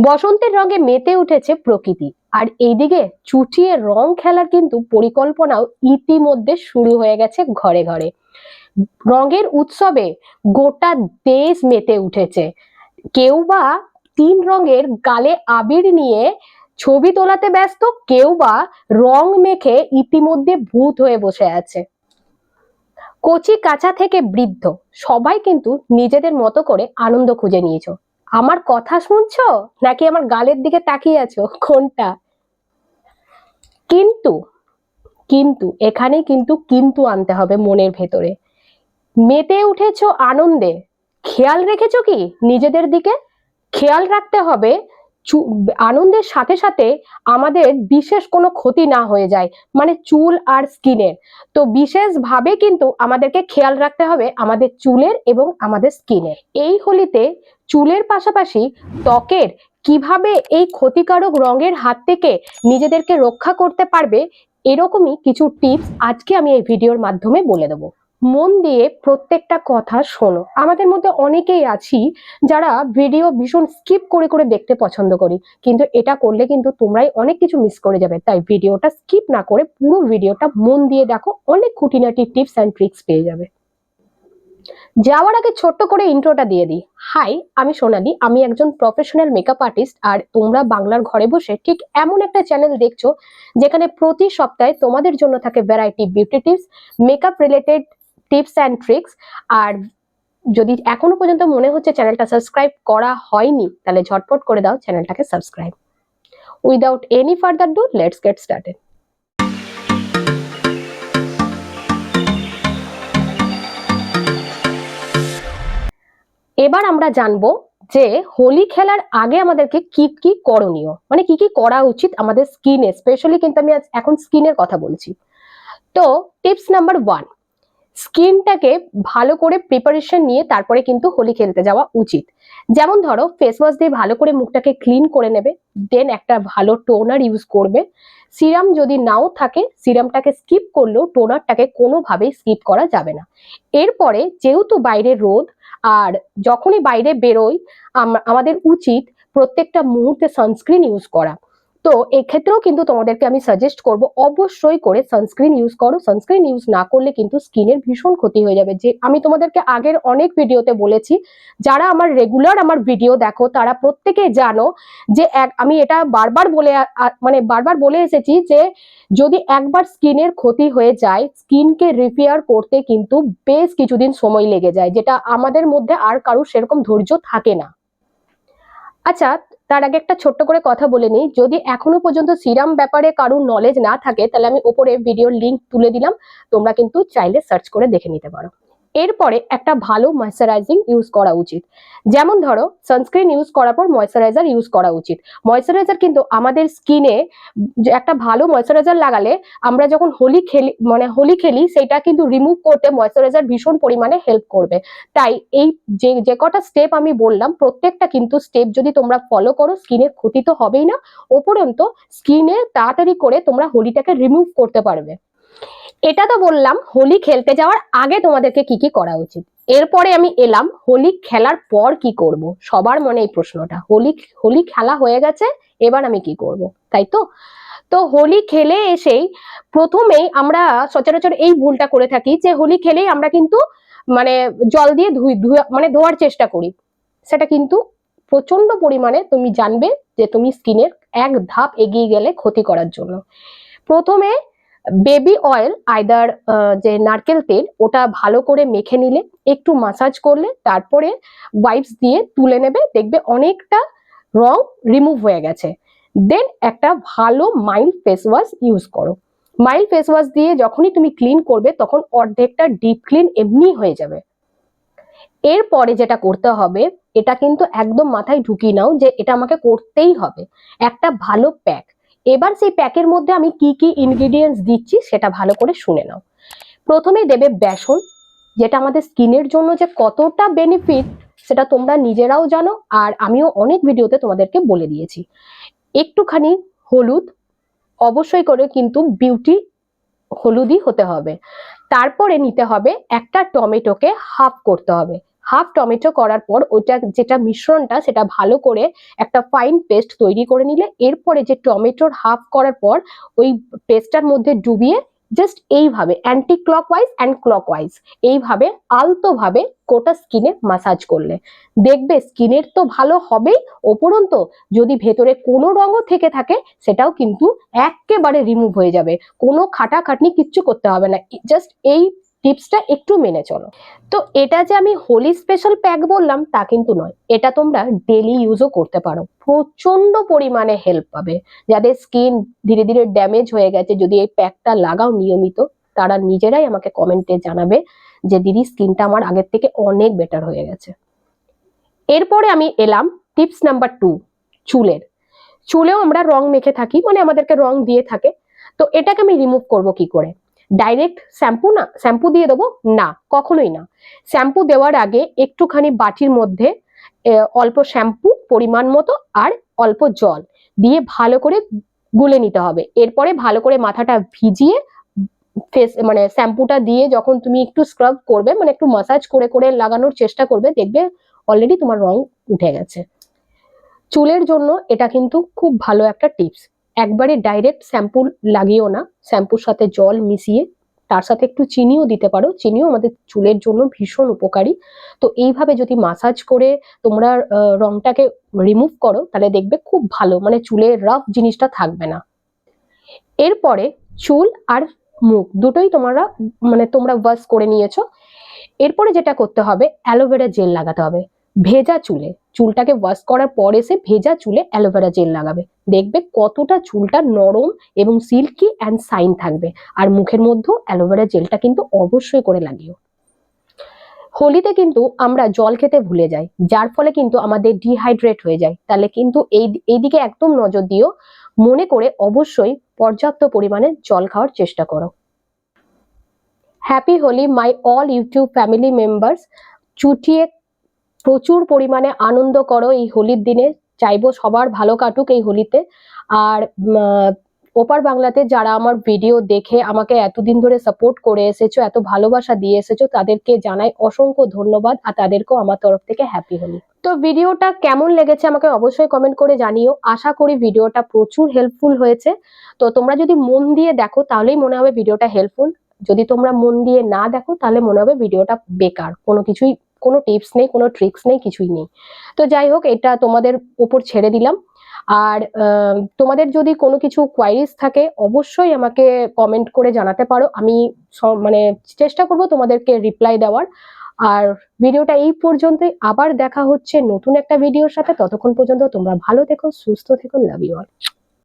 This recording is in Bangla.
বসন্তের রঙে মেতে উঠেছে প্রকৃতি। আর এইদিকে চুটিয়ে রং খেলার কিন্তু পরিকল্পনাও ইতিমধ্যে শুরু হয়ে গেছে ঘরে ঘরে। রঙের উৎসবে গোটা দেশ মেতে উঠেছে। কেউ বা তিন রঙের গালে আবির নিয়ে ছবি তোলাতে ব্যস্ত, কেউ বা রং মেখে ইতিমধ্যে ভূত হয়ে বসে আছে। কচি কাঁচা থেকে বৃদ্ধ, সবাই কিন্তু নিজেদের মতো করে আনন্দ খুঁজে নিয়েছো। আমার কথা শুনছো? নাকি আমার গালের দিকে তাকিয়ে আছো? কোনটা? কিন্তু কিন্তু এখানে কিন্তু কিন্তু আনতে হবে মনের ভেতরে। মেতে উঠেছো আনন্দে। খেয়াল রেখেছো কি? নিজেদের দিকে খেয়াল রাখতে হবে। আনন্দের সাথে সাথে আমাদের বিশেষ কোনো ক্ষতি না হয়ে যায় মানে চুল আর স্কিনের। তো বিশেষভাবে কিন্তু আমাদেরকে খেয়াল রাখতে হবে আমাদের চুলের এবং আমাদের স্কিনের। এই হোলিতে চুলের পাশাপাশি ত্বকের কীভাবে এই ক্ষতিকারক রঙের হাত থেকে নিজেদেরকে রক্ষা করতে পারবে, এরকমই কিছু টিপস আজকে আমি এই ভিডিওর মাধ্যমে বলে দেবো। মন দিয়ে প্রত্যেকটা কথা শোনো। আমাদের মধ্যে অনেকেই আছি যারা ভিডিও ভীষণ স্কিপ করে করে দেখতে পছন্দ করি, কিন্তু এটা করলে কিন্তু তোমরাই অনেক কিছু মিস করে যাবে। তাই ভিডিওটা স্কিপ না করে পুরো ভিডিওটা মন দিয়ে দেখো, অনেক খুঁটিনাটি টিপস অ্যান্ড ট্রিক্স পেয়ে যাবে। যাওয়ার আগে ছোট্ট করে ইন্ট্রোটা দিয়ে দিই। হাই আমি সোনালি। আমি একজন প্রফেশনাল মেকআপ আর্টিস্ট আর তোমরা বাংলার ঘরে বসে ঠিক এমন একটা চ্যানেল দেখছ যেখানে প্রতি সপ্তাহে তোমাদের জন্য থাকে variety beauty tips makeup related tips and tricks আর যদি এখনও পর্যন্ত মনে হচ্ছে চ্যানেলটা সাবস্ক্রাইব করা হয়নি, তাহলে ঝটপট করে দাও চ্যানেলটাকে subscribe without any further ado let's get started এবার আমরা জানব যে হোলি খেলার আগে আমাদেরকে কি কি করণীয়? মানে কি কি করা উচিত আমাদের স্কিনে? স্পেশালি কিন্তু আমি এখন স্কিনের কথা বলছি। তো টিপস নাম্বার ওয়ান, স্কিনটাকে ভালো করে প্রিপারেশন নিয়ে তারপরে কিন্তু হোলি খেলতে যাওয়া উচিত। যেমন ধরো ফেস ওয়াশ দিয়ে ভালো করে মুখটাকে ক্লিন করে নেবে দেন একটা ভালো টোনার ইউজ করবে। সিরাম যদি নাও থাকে, সিরামটাকে স্কিপ করলেও টোনারটাকে কোনোভাবেই স্কিপ করা যাবে না। এরপরে যেহেতু বাইরে রোদ আর যখনই বাইরে বেরোই আম- আমাদের উচিত প্রত্যেকটা মুহূর্তে সানস্ক্রিন ইউজ করা। তো এক্ষেত্রেও কিন্তু তোমাদেরকে আমি সাজেস্ট করব, অবশ্যই করে সানস্ক্রিন ইউজ করো। সানস্ক্রিন ইউজ না করলে কিন্তু স্কিনের ভীষণ ক্ষতি হয়ে যাবে। যে আমি তোমাদেরকে আগের অনেক ভিডিওতে বলেছি, যারা আমার রেগুলার আমার ভিডিও দেখো, তারা প্রত্যেকে জানো যে এক, আমি এটা বারবার বলে মানে বারবার বলে এসেছি যে যদি একবার স্কিনের ক্ষতি হয়ে যায় স্কিনকে রিপেয়ার করতে কিন্তু বেশ কিছুদিন সময় লেগে যায়, যেটা আমাদের মধ্যে আর কারোর সেরকম ধৈর্য থাকে না। আচ্ছা তার আগে একটা ছোট্ট করে কথা বলে নিই। যদি এখনও পর্যন্ত সিরাম ব্যাপারে কারোর নলেজ না থাকে, তাহলে আমি ওপরে ভিডিওর লিংক তুলে দিলাম। তোমরা কিন্তু চাইলে সার্চ করে দেখে নিতে পারো। এরপরে একটা ভালো ময়শ্চারাইজিং ইউজ করা উচিত। যেমন ধরো সানস্ক্রিন ইউজ করার পর ময়শ্চারাইজার ইউজ করা উচিত। ময়শ্চারাইজার কিন্তু আমাদের স্কিনে একটা ভালো ময়শ্চারাইজার লাগালে আমরা যখন হোলি খেলি মানে হোলি খেলি, সেটা কিন্তু রিমুভ করতে ময়শ্চারাইজার ভীষণ পরিমাণে হেল্প করবে। তাই এই যে যে কটা স্টেপ আমি বললাম, প্রত্যেকটা কিন্তু স্টেপ যদি তোমরা ফলো করো স্কিনের ক্ষতি তো হবেই না। উপরন্ত স্কিনে তাড়াতাড়ি করে তোমরা হোলিটাকে রিমুভ করতে পারবে। এটা তো বললাম, হোলি খেলতে যাওয়ার আগে তোমাদেরকে কি কি করা উচিত? এরপরে আমি এলাম, হোলি খেলার পর কি করব? সবার মনে এই প্রশ্নটা। হোলি হোলি খেলা হয়ে গেছে, এবার আমি কি করব? তাই তো? তো হোলি খেলে এসেই প্রথমেই আমরা সচরাচর এই ভুলটা করে থাকি যে হোলি খেলেই আমরা কিন্তু মানে জল দিয়ে ধুই মানে ধোয়ার চেষ্টা করি। সেটা কিন্তু প্রচণ্ড পরিমাণে তুমি জানবে যে তুমি স্কিনের এক ধাপ এগিয়ে গেলে ক্ষতি করার জন্য। প্রথমে বেবি অয়েল, আইদার যে নারকেল তেল, ওটা ভালো করে মেখে নিলে, একটু মাসাজ করলে, তারপরে ওয়াইপস দিয়ে তুলে নেবে, দেখবে অনেকটা রং রিমুভ হয়ে গেছে। দেন একটা ভালো মাইল্ড ফেস ওয়াশ ইউজ করো। মাইল্ড ফেস ওয়াশ দিয়ে যখনই তুমি ক্লিন করবে, তখন অর্ধেকটা ডিপ ক্লিন এমনি হয়ে যাবে। এরপরে যেটা করতে হবে, এটা কিন্তু একদম মাথায় ঢুকিয়ে নাও যে এটা আমাকে করতেই হবে। একটা ভালো প্যাক এবার সেই প্যাকের মধ্যে আমি কি কি ইনগ্রিডিয়েন্টস দিচ্ছি সেটা ভালো করে শুনে নাও। প্রথমেই দেবে বেসন, যেটা আমাদের স্কিনের জন্য যে কতটা বেনিফিট সেটা তোমরা নিজেরাও জানো আর আমিও অনেক ভিডিওতে তোমাদেরকে বলে দিয়েছি। একটুখানি হলুদ, অবশ্যই করে কিন্তু বিউটি হলুদই হতে হবে। তারপরে নিতে হবে একটা টমেটোকে হাফ করতে হবে। হাফ টমেটো করার পর ওইটা যেটা মিশ্রণটা সেটা ভালো করে একটা ফাইন পেস্ট তৈরি করে নিলে, এরপরে যে টমেটোর হাফ করার পর ওই পেস্টটার মধ্যে ডুবিয়ে জাস্ট এইভাবে anti clock clockwise and clockwise এইভাবে আলতোভাবে গোটা স্কিনে মাসাজ করলে। দেখবে স্কিনের তো ভালো হবেই ওপরন্ত যদি ভেতরে কোনো রঙও থেকে থাকে, সেটাও কিন্তু একেবারে রিমুভ হয়ে যাবে। কোনো খাটাখাটনি কিচ্ছু করতে হবে না। জাস্ট এই টিপসটা একটু মেনে চলো। তো এটা যে আমি হোলি স্পেশাল প্যাক বললাম, তা কিন্তু নয়। এটা তোমরা ডেলি ইউজও করতে পারো। প্রচণ্ড পরিমাণে হেল্প পাবে। যাদের স্কিন ধীরে ধীরে ড্যামেজ হয়ে গেছে, যদি এই প্যাকটা লাগাও নিয়মিত, তারা নিজেরাই আমাকে কমেন্টে জানাবে যে, দিদি স্কিনটা আমার আগের থেকে অনেক বেটার হয়ে গেছে। এরপরে আমি এলাম টিপস নাম্বার টু চুলের। চুলেও আমরা রং মেখে থাকি মানে আমাদেরকে রং দিয়ে থাকে। তো এটাকে আমি রিমুভ করব কি করে? ডাইরেক্ট শ্যাম্পু না? শ্যাম্পু দিয়ে দেবো? না, কখনোই না। শ্যাম্পু দেওয়ার আগে একটুখানি বাটির মধ্যে অল্প শ্যাম্পু পরিমাণ মতো আর অল্প জল দিয়ে ভালো করে গুলে নিতে হবে। এরপরে ভালো করে মাথাটা ভিজিয়ে ফেস মানে শ্যাম্পুটা দিয়ে যখন তুমি একটু স্ক্রাব করবে মানে একটু মাসাজ করে করে লাগানোর চেষ্টা করবে, দেখবে অলরেডি তোমার রং উঠে গেছে। চুলের জন্য এটা কিন্তু খুব ভালো একটা টিপস একবারে ডাইরেক্ট শ্যাম্পু লাগিও না শ্যাম্পুর সাথে জল মিশিয়ে, তার সাথে একটু চিনিও দিতে পারো। চিনিও আমাদের চুলের জন্য ভীষণ উপকারী। তো এইভাবে যদি মাসাজ করে তোমরা রংটাকে রিমুভ করো, তাহলে দেখবে খুব ভালো। মানে চুলের রাফ জিনিসটা থাকবে না। এরপরে চুল আর মুখ দুটোই তোমরা মানে তোমরা ওয়াশ করে নিয়েছো। এরপরে যেটা করতে হবে অ্যালোভেরা জেল লাগাতে হবে। ভেজা চুলে। চুলটাকে ওয়াশ করার পর এসে ভেজা চুলে অ্যালোভেরা জেল লাগাবে। দেখবে কতটা চুলটা নরম এবং সিল্কি অ্যান্ড সাইন থাকবে। আর মুখের মধ্যেও অ্যালোভেরা জেলটা কিন্তু অবশ্যই করে লাগিও। হোলিতে কিন্তু আমরা জল খেতে ভুলে যাই, যার ফলে কিন্তু আমাদের ডিহাইড্রেট হয়ে যায়। তাহলে কিন্তু এই, এইদিকে একদম নজর দিও। মনে করে অবশ্যই পর্যাপ্ত পরিমাণে জল খাওয়ার চেষ্টা করো। Happy Holi my all YouTube family members চুটিয়ে প্রচুর পরিমাণে আনন্দ করো এই হোলির দিনে। চাইব সবার ভালো কাটুক এই হোলিতে। আর ওপার বাংলাতে যারা আমার ভিডিও দেখে আমাকে এতদিন ধরে সাপোর্ট করে এসেছ, এত ভালোবাসা দিয়ে এসেছ, তাদেরকে জানাই অসংখ্য ধন্যবাদ আর তাদেরকেও আমার তরফ থেকে হ্যাপি হোলি। তো ভিডিওটা কেমন লেগেছে আমাকে অবশ্যই কমেন্ট করে জানিও। আশা করি ভিডিওটা প্রচুর হেল্পফুল হয়েছে। তো তোমরা যদি মন দিয়ে দেখো, তাহলেই মনে হবে ভিডিওটা হেল্পফুল যদি তোমরা মন দিয়ে না দেখো, তাহলে মনে হবে ভিডিওটা বেকার। কোনো কিছুই কোনো টিপস নেই, কোনো ট্রিক্স নেই, কিছুই নেই। তো যাই হোক, এটা তোমাদের উপর ছেড়ে দিলাম। আর তোমাদের যদি কোনো কিছু কোয়ারিজ থাকে, অবশ্যই আমাকে কমেন্ট করে জানাতে পারো। আমি মানে চেষ্টা করব তোমাদেরকে রিপ্লাই দেওয়ার। আর ভিডিওটা এই পর্যন্তই। আবার দেখা হচ্ছে নতুন একটা ভিডিওর সাথে। ততক্ষণ পর্যন্ত তোমরা ভালো থেকো, সুস্থ থেকো লাভ ইউ অল